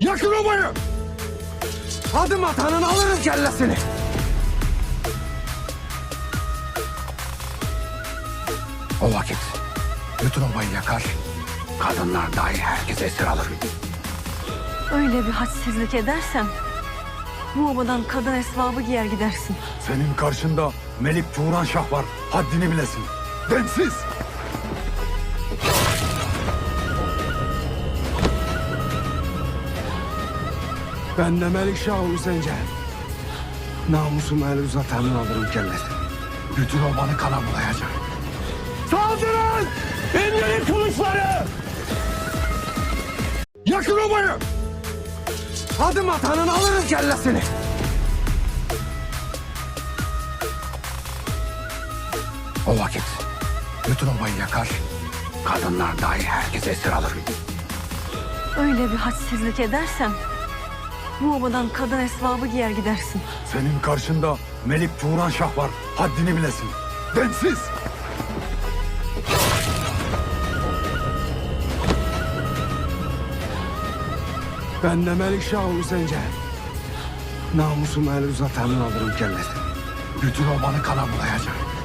Yakın obayı! Adım atanın alırım kellesini. O vakit bütün obayı yakar, kadınlar dahi herkes esir alır. Öyle bir hadsizlik edersen bu obadan kadın esvabı giyer gidersin. Senin karşında Melik Turan Şah var, haddini bilesin. Densiz! Ben de Melik Şah Hüseyince. Namusum el uzatanın alırım kellesini. Bütün obanı kana bulayacak. Saldırın! İndirin kılıçları! Yakın obayı! Adım atanın alırım kellesini. O vakit bütün obayı yakar, kadınlar dahi herkes esir alır. Öyle bir hadsizlik edersen bu obadan kadın esvabı giyer gidersin. Senin karşında Melik Turan Şah var, haddini bilesin. Densiz! Ben de Melik Şah Hüseyince. Namusum el uzatanın alırım kellesini. Bütün obanı kana bulayacak.